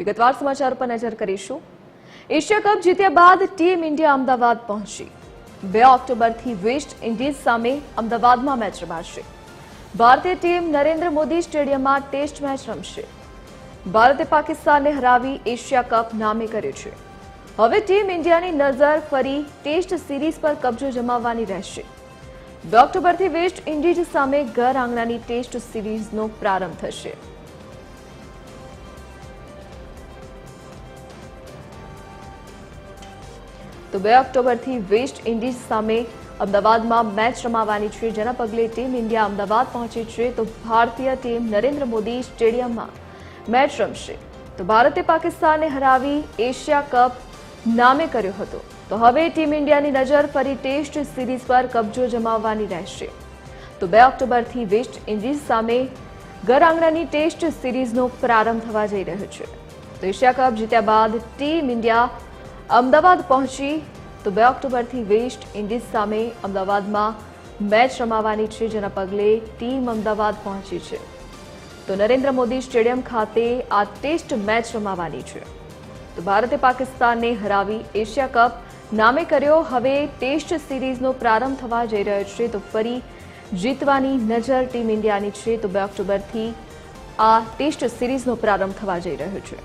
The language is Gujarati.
વિગતવાર સમાચાર પર નજર કરીશું. એશિયા કપ જીત્યા બાદ ટીમ ઇન્ડિયા અમદાવાદ પહોંચી. બે ઓક્ટોબરથી વેસ્ટ ઇન્ડિઝ સામે અમદાવાદમાં મેચ રમાશે. ભારતીય ટીમ નરેન્દ્ર મોદી સ્ટેડિયમમાં ટેસ્ટ મેચ રમશે. ભારતે પાકિસ્તાનને હરાવી એશિયા કપ નામે કર્યું છે. હવે ટીમ ઇન્ડિયાની નજર ફરી ટેસ્ટ સિરીઝ પર કબજો જમાવવાની રહેશે. બે ઓક્ટોબરથી વેસ્ટ ઇન્ડિઝ સામે ઘર આંગણાની ટેસ્ટ સિરીઝનો પ્રારંભ થશે. તો બે ઓક્ટોબરથી વેસ્ટ ઇન્ડિઝ સામે અમદાવાદમાં મેચ રમાવાની છે. જેના પગલે ટીમ ઇન્ડિયા અમદાવાદ પહોંચી છે તો ભારતીય ટીમ નરેન્દ્ર મોદી સ્ટેડિયમમાં મેચ રમશે. તો ભારતે પાકિસ્તાનને હરાવી એશિયા કપ નામે કર્યો હતો. તો હવે ટીમ ઇન્ડિયાની નજર ફરી ટેસ્ટ સિરીઝ પર કબજો જમાવવાની રહેશે. તો બે ઓક્ટોબરથી વેસ્ટ ઇન્ડિઝ સામે ઘર આંગણાની ટેસ્ટ સિરીઝનો પ્રારંભ થવા જઈ રહ્યો છે. તો એશિયા કપ જીત્યા બાદ ટીમ ઇન્ડિયા અમદાવાદ પહોંચી તો બે ઓક્ટોબરથી વેસ્ટ ઇન્ડિઝ સામે અમદાવાદમાં મેચ રમાવાની છે, જેના પગલે ટીમ અમદાવાદ પહોંચી છે. તો નરેન્દ્ર મોદી સ્ટેડિયમ ખાતે આ ટેસ્ટ મેચ રમાવાની છે. તો ભારતે પાકિસ્તાનને હરાવી એશિયા કપ. નામે કર્યો, હવે ટેસ્ટ સિરીઝનો પ્રારંભ થવા જઈ રહ્યો છે, તો ફરી જીતવાની નજર ટીમ ઇન્ડિયાની છે, તો બે ઓક્ટોબરથી આ ટેસ્ટ સિરીઝનો પ્રારંભ થવા જઈ રહ્યો છે.